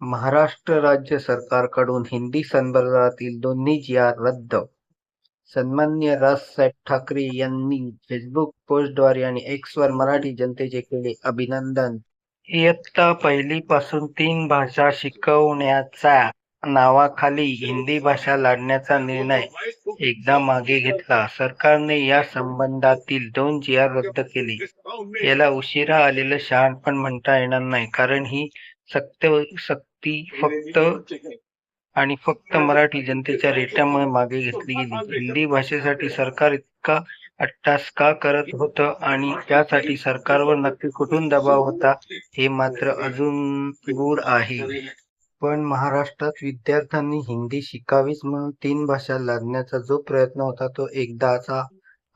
महाराष्ट्र राज्य सरकारकडून हिंदी संदर्भातील दोन्ही जी.आर. रद्द सन्माननीय राजसाहेब ठाकरे यांनी फेसबुक पोस्टद्वारे आणि एक्सवर मराठी जनतेचे केले अभिनंदन. इयत्ता पहिलीपासून तीन भाषा शिकवण्याच्या नावाखाली हिंदी भाषा लादण्याचा निर्णय एकदा मागे घेतला. सरकारने या संबंधातील दोन जी आर रद्द केले. याला उशिरा आलेलं शहाणपण म्हणता येणार नाही. कारण ही सत्य सक्त फक्त आणि फक्त मराठी जनतेच्या रेट्यामुळे मागे घेतली गेली. हिंदी भाषेसाठी सरकार इतका अट्टाहास का करत होतं आणि त्यासाठी सरकारवर नक्की कुठून दबाव होता हे मात्र अजून गूढ आहे. पण महाराष्ट्रात विद्यार्थ्यांनी हिंदी शिकावीच म्हणून तीन भाषा लादण्याचा जो प्रयत्न होता तो एकदाचा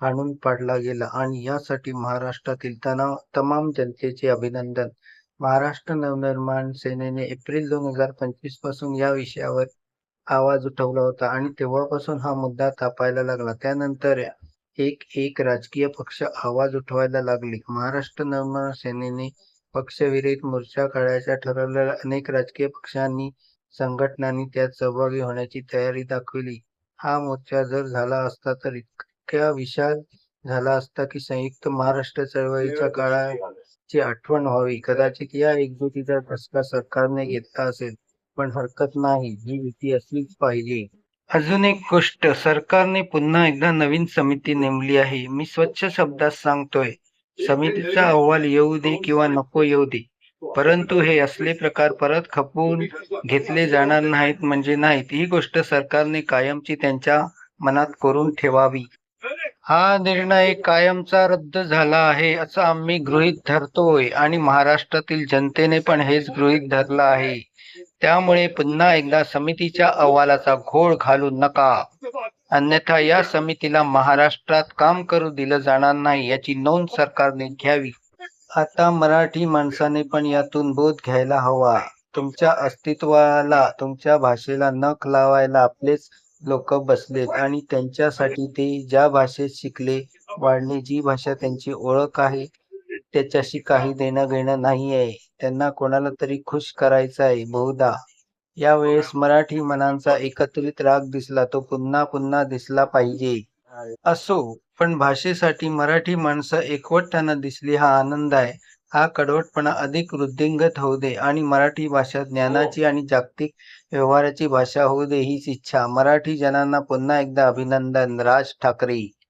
हाणून पाडला गेला आणि यासाठी महाराष्ट्रातील तमाम जनतेचे अभिनंदन. महाराष्ट्र नवनिर्माण सेनेने एप्रिल दोन हजार पंचवीसपासून या विषयावर आवाज उठवला होता आणि तेव्हापासून हा मुद्दा तापायला लागला. त्यानंतर एक एक राजकीय पक्ष आवाज उठवायला लागले. महाराष्ट्र नवनिर्माण सेनेने पक्षविरहित मोर्चा काढायचं ठरवल्यावर अनेक राजकीय पक्षांनी, संघटनांनी त्यात सहभागी होण्याची तयारी दाखवली. हा मोर्चा जर झाला असता तर इतका विशाल झाला असता की संयुक्त महाराष्ट्र चळवळीच्या काळाची आठवण व्हावी. कदाचित या एकजुटीचा धसका सरकारने घेतला असेल. पण हरकत नाही. ही भीती असलीच पाहिजे. अजून एक गोष्ट सरकारने पुन्हा एकदा नवीन समिती नेमली आहे. मी स्वच्छ शब्दात सांगतोय. समितीचा अहवाल येऊ दे किंवा नको येऊ दे. परंतु हे असले प्रकार परत खपवून घेतले जाणार नाहीत म्हणजे नाहीत ही गोष्ट सरकारने कायमची त्यांच्या मनात करून ठेवावी. हा निर्णय कायमचा रद्द झाला आहे असं आम्ही गृहीत धरतोय आणि महाराष्ट्रातील जनतेने पण हेच गृहीत धरलं आहे. त्यामुळे पुन्हा एकदा समितीच्या अहवालाचा घोळ घालू नका. अन्यथा या समितीला महाराष्ट्रात काम करू दिलं जाणार नाही याची नोंद सरकारने घ्यावी. आता मराठी माणसाने पण यातून बोध घ्यायला हवा. तुमच्या अस्तित्वाला, तुमच्या भाषेला नख लावायला आपलेच लोक बसलेत आणि त्यांच्यासाठी ते ज्या भाषेत शिकले, वाढले, जी भाषा त्यांची ओळख आहे त्याच्याशी काही देणं घेणं नाही आहे त्यांना कोणाला तरी खुश करायचं आहे बहुधा. यावेळेस मराठी मनांचा एकत्रित राग दिसला तो पुन्हा पुन्हा दिसला पाहिजे. असो, पण भाषेसाठी मराठी माणसं एकवटताना दिसली हा आनंद आहे. हा कडवटपणा अधिक वृद्धिंगत होऊ दे आणि मराठी भाषा ज्ञानाची आणि जागतिक व्यवहाराची भाषा होऊ दे हीच इच्छा. मराठी जनांना पुन्हा एकदा अभिनंदन. राज ठाकरे